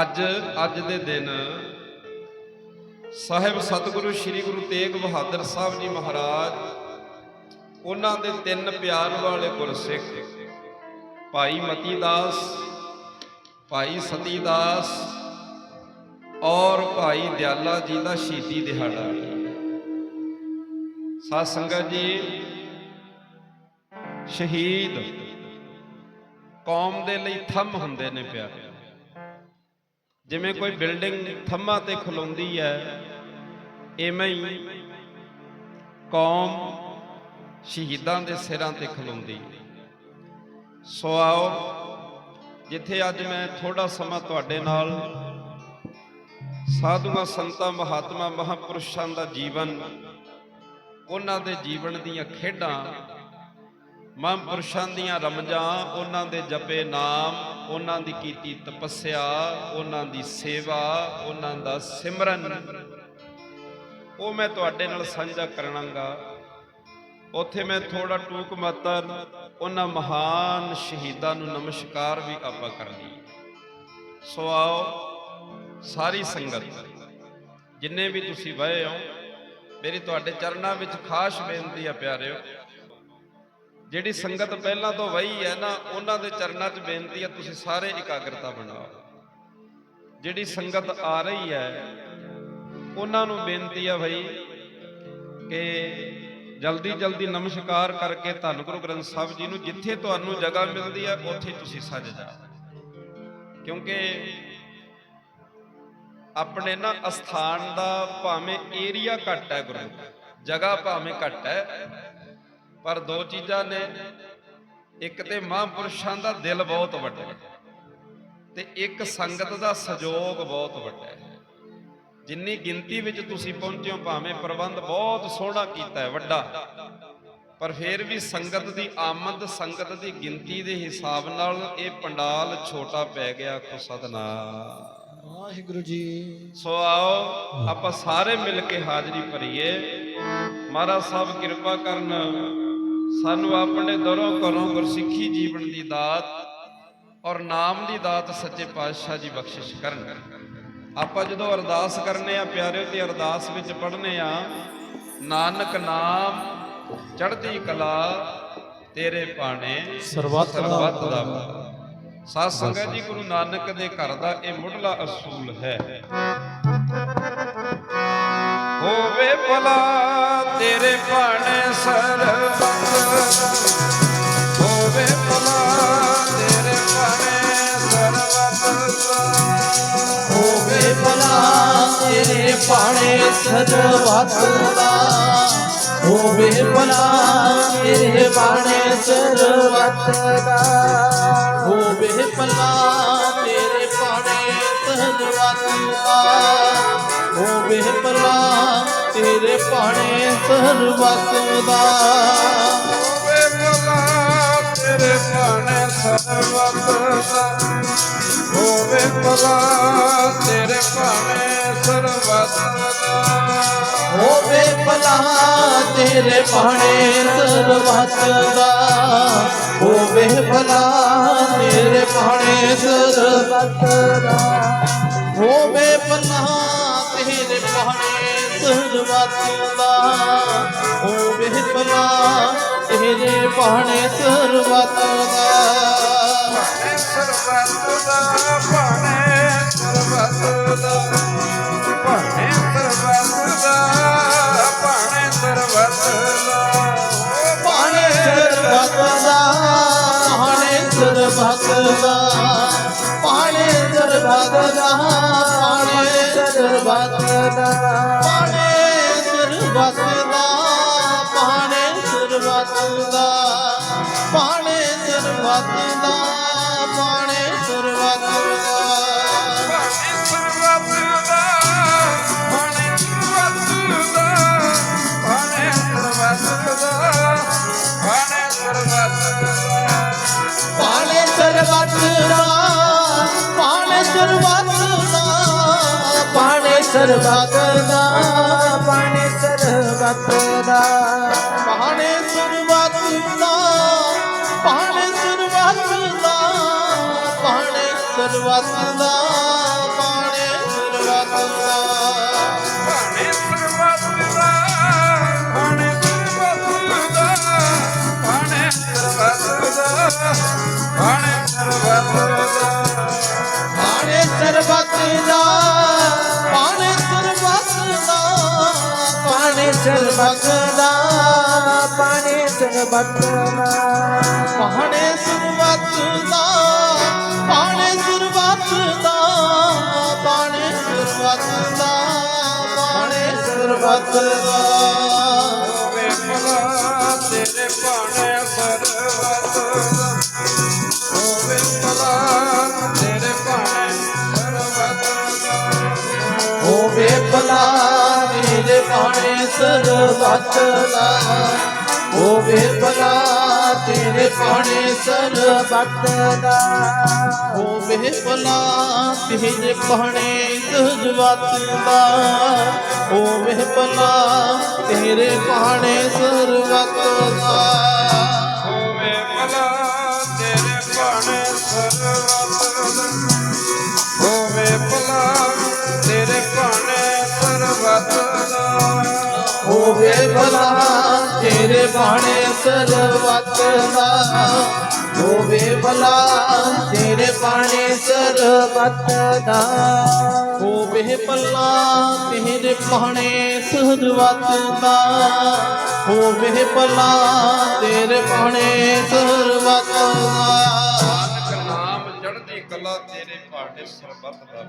ਅੱਜ ਅੱਜ ਦੇ ਦਿਨ ਸਾਹਿਬ ਸਤਿਗੁਰੂ ਸ੍ਰੀ ਗੁਰੂ ਤੇਗ ਬਹਾਦਰ ਸਾਹਿਬ ਜੀ ਮਹਾਰਾਜ, ਉਹਨਾਂ ਦੇ ਤਿੰਨ ਪਿਆਰ ਵਾਲੇ ਗੁਰਸਿੱਖ, ਭਾਈ ਮਤੀ ਦਾਸ ਭਾਈ ਸਤੀ ਦਾਸ ਔਰ ਭਾਈ ਦਿਆਲਾ ਜੀ ਦਾ ਸ਼ਹੀਦੀ ਦਿਹਾੜਾ। ਸਾਧ ਸੰਗਤ ਜੀ, ਸ਼ਹੀਦ ਕੌਮ ਦੇ ਲਈ ਥੰਮ ਹੁੰਦੇ ਨੇ ਪਿਆਰੇ। ਜਿਵੇਂ ਕੋਈ ਬਿਲਡਿੰਗ ਥੰਮਾਂ ਤੇ ਖਲੋਂਦੀ ਹੈ, ਐਵੇਂ ਹੀ ਕੌਮ ਸ਼ਹੀਦਾਂ ਦੇ ਸਿਰਾਂ ਤੇ ਖਲੋਂਦੀ ਸੋ ਆਓ, ਜਿੱਥੇ ਅੱਜ ਮੈਂ ਥੋੜਾ ਸਮਾਂ ਤੁਹਾਡੇ ਨਾਲ, ਸਾਧੂਆਂ, ਸੰਤਾਂ, ਮਹਾਤਮਾ, ਮਹਾਪੁਰਸ਼ਾਂ ਦਾ ਜੀਵਨ, ਉਹਨਾਂ ਦੇ ਜੀਵਨ ਦੀਆਂ ਖੇਡਾਂ, ਮਹਾਂਪੁਰਸ਼ਾਂ ਦੀਆਂ ਰਮਜਾਂ, ਉਹਨਾਂ ਦੇ ਜਪੇ ਨਾਮ ਉਹਨਾਂ ਦੀ ਕੀਤੀ ਤਪੱਸਿਆ, ਉਹਨਾਂ ਦੀ ਸੇਵਾ, ਉਹਨਾਂ ਦਾ ਸਿਮਰਨ। ਉਹ ਮੈਂ ਤੁਹਾਡੇ ਨਾਲ ਸਾਂਝਾ ਕਰਾਂਗਾ ਉੱਥੇ ਮੈਂ ਥੋੜਾ ਟੂਕ ਮਾਤਰ ਉਹਨਾਂ ਮਹਾਨ ਸ਼ਹੀਦਾਂ ਨੂੰ ਨਮਸਕਾਰ ਵੀ ਆਪਾਂ ਕਰਨੀ ਸੋ ਆਓ, ਸਾਰੀ ਸੰਗਤ, ਜਿੰਨੇ ਵੀ ਤੁਸੀਂ ਬਏ ਹੋ, ਮੇਰੀ ਤੁਹਾਡੇ ਚਰਨਾਂ ਵਿੱਚ ਖਾਸ ਬੇਨਤੀ ਆ ਪਿਆਰਿਓ। ਜਿਹੜੀ ਸੰਗਤ ਪਹਿਲਾਂ ਤੋਂ ਵਹੀ ਹੈ ਨਾ ਉਹਨਾਂ ਦੇ ਚਰਨਾਂ 'ਚ ਬੇਨਤੀ ਹੈ ਤੁਸੀਂ ਸਾਰੇ ਇਕਾਗਰਤਾ ਬਣਾਓ। ਜਿਹੜੀ ਸੰਗਤ ਆ ਰਹੀ ਹੈ ਉਹਨਾਂ ਨੂੰ ਬੇਨਤੀ ਹੈ ਭਾਈ ਕਿ ਜਲਦੀ ਜਲਦੀ ਨਮਸਕਾਰ ਕਰਕੇ ਧੰਨ ਗੁਰੂ ਗ੍ਰੰਥ ਸਾਹਿਬ ਜੀ ਨੂੰ ਜਿੱਥੇ ਤੁਹਾਨੂੰ ਜਗ੍ਹਾ ਮਿਲਦੀ ਹੈ ਉੱਥੇ ਤੁਸੀਂ ਸੱਜ ਜਾਓ। ਕਿਉਂਕਿ ਆਪਣੇ ਨਾ ਅਸਥਾਨ ਦਾ ਭਾਵੇਂ ਏਰੀਆ ਘੱਟ ਹੈ ਗੁਰੂ ਜਗ੍ਹਾ ਭਾਵੇਂ ਘੱਟ ਹੈ ਪਰ ਦੋ ਚੀਜ਼ਾਂ ਨੇ। ਇੱਕ ਤੇ ਮਹਾਂਪੁਰਸ਼ਾਂ ਦਾ ਦਿਲ ਬਹੁਤ ਵੱਡਾ ਹੈ ਤੇ ਇੱਕ ਸੰਗਤ ਦਾ ਸਹਿਯੋਗ ਬਹੁਤ ਵੱਡਾ ਹੈ। ਜਿੰਨੀ ਗਿਣਤੀ ਵਿੱਚ ਤੁਸੀਂ ਪਹੁੰਚੇ ਹੋ ਭਾਵੇਂ ਪ੍ਰਬੰਧ ਬਹੁਤ ਸੋਹਣਾ ਕੀਤਾ ਹੈ ਵੱਡਾ। ਪਰ ਫਿਰ ਵੀ ਸੰਗਤ ਦੀ ਆਮਦ ਸੰਗਤ ਦੀ ਗਿਣਤੀ ਦੇ ਹਿਸਾਬ ਨਾਲ ਇਹ ਪੰਡਾਲ ਛੋਟਾ ਪੈ ਗਿਆ ਕੋ ਸਤਨਾਮ। ਵਾਹਿਗੁਰੂ ਜੀ। ਸੋ ਆਓ ਆਪਾਂ ਸਾਰੇ ਮਿਲ ਕੇ ਹਾਜ਼ਰੀ ਭਰੀਏ। ਮਹਾਰਾਜ ਸਾਹਿਬ ਕਿਰਪਾ ਕਰਨ ਸਾਨੂੰ ਆਪਣੇ ਦਰੋਂ ਘਰੋਂ ਗੁਰਸਿੱਖੀ ਜੀਵਨ ਦੀ ਦਾਤ ਔਰ ਨਾਮ ਦੀ ਦਾਤ ਸੱਚੇ ਪਾਤਸ਼ਾਹ ਜੀ ਬਖਸ਼ਿਸ਼ ਕਰਨ। ਆਪਾਂ ਜਦੋਂ ਅਰਦਾਸ ਕਰਨੇ ਆ ਪਿਆਰਿਓ ਤੇ ਅਰਦਾਸ ਵਿੱਚ ਪੜ੍ਹਨੇ ਆ ਨਾਨਕ ਨਾਮ ਚੜ੍ਹਦੀ ਕਲਾ ਤੇਰੇ ਪਾਣੇ ਸਰਬੱਤ ਦਾ ਸਰਬੱਤ ਦਾ। ਭਲਾ। ਸਾਧ ਸੰਗਤ ਜੀ ਗੁਰੂ ਨਾਨਕ ਦੇ ਘਰ ਦਾ ਇਹ ਮੁੱਢਲਾ ਅਸੂਲ ਹੈ। ਹੋਵੇ ਭਲਾ, ਤੇਰੇ ਭਾਣੇ ਸਰਬੱਤ। ਹੋਵੇ ਭਲਾ, ਤੇਰੇ ਭਾਣੇ ਸਰਬੱਤ। ਹੋਵੇ ਭਲਾ, ਤੇਰੇ ਭਾਣੇ ਸਰਬੱਤ। ਦਾ ਹੋਵੇ ਭਲਾ ਤੇਰੇ ਪਾਣੇ ਸਰਬੱਤ ਦਾ। ਹੋਵੇ ਭਲਾ ਤੇਰੇ ਪਾਣੇ ਸਰਬੱਤ ਦਾ। ਹੋਵੇ ਭਲਾ ਤੇਰੇ ਪਾਣੇ ਸਰਬੱਤ ਦਾ। ਹੋਵੇ ਭਲਾ ਤੇਰੇ ਭਾਣੇ ਸਰਬੱਤ ਦਾ। ਹੋਵੇ ਭਲਾ ਤੇਰੇ ਭਾਣੇ ਸਰਬੱਤ ਦਾ। ਹੋਵੇ ਭਲਾ ਤੇਰੇ ਭਾਣੇ ਸਰਬੱਤ ਦਾ। ਹੋਵੇ ਭਲਾ ਤੇਰੇ ਭਾਣੇ ਸਰਬੱਤ ਦਾ। ਹੋਵੇ ਭਲਾ ਤੇਰੇ ਭਾਣੇ ਸਰਬੱਤ ਦਾ। ਹੋਵੇ ਭਲਾ ਤੇਰੇ ਪਾਣੇ ਸਰਬੱਤ ਦਾ। ਸਰਬੱਤ ਦਾ ਭਾਣੇ भागदा पाणे जर भागदा पाणे जर भागदा पाणे जर भागदा पाणे जर भागदा पाणे जर भागदा पाणे जर भागदा सर्वातदा पाणे सर्वातदा पाहणे सर्वातदा पाहणे सर्वातदा पाहणे सर्वातदा ਸਰਬਤ ਦਾ ਪਾਣੇ ਸਰਬਤ ਦਾ ਪਾਣੇ ਸਰਬਤ ਦਾ ਪਾਣੇ ਸਰਬਤ ਦਾ ਪਾਣੇ ਸਰਬਤ ਦਾ ਪਾਣੇ ਸਰਬਤ ਦਾ ਹੋਵੇ ਭਲਾ ਤੇਰੇ ਬਾਣੇ ਸਰਬਤ ਦਾ ਹੋਵੇ ਭਲਾ ਤੇਰੇ ਬਾਣੇ ਸਰਬਤ ਹੋਵੇ ਭਲਾ ਦਰਸ਼ਨ ਬਚਲਾ ਹੋਵੇ ਭਲਾ ਤੇਰੇ ਪਾਣੇ ਸਰ ਬਚਲਾ ਹੋਵੇ ਭਲਾ ਤੇਰੇ ਪਾਣੇ ਸਰ ਬਚਲਾ ਹੋਵੇ ਭਲਾ ਤੇਰੇ ਪਾਣੇ ਸਰ ਬਚਲਾ ਹੋਵੇ ਭਲਾ, ਤੇਰੇ ਬਾਣੇ ਸਰਬੱਤ ਦਾ ਹੋਵੇ ਭਲਾ, ਤੇਰੇ ਬਾਣੇ ਸਰਬੱਤ ਦਾ ਹੋਵੇ ਭਲਾ, ਤੇਰੇ ਬਾਣੇ ਸਰਬੱਤ ਦਾ ਹੋਵੇ ਭਲਾ, ਤੇਰੇ ਬਾਣੇ ਸਰਬੱਤ ਦਾ ਨਾਨਕ ਨਾਮ ਚੜ੍ਹਦੀ ਕਲਾ ਤੇਰੇ ਭਾਣੇ ਸਰਬੱਤ ਦਾ।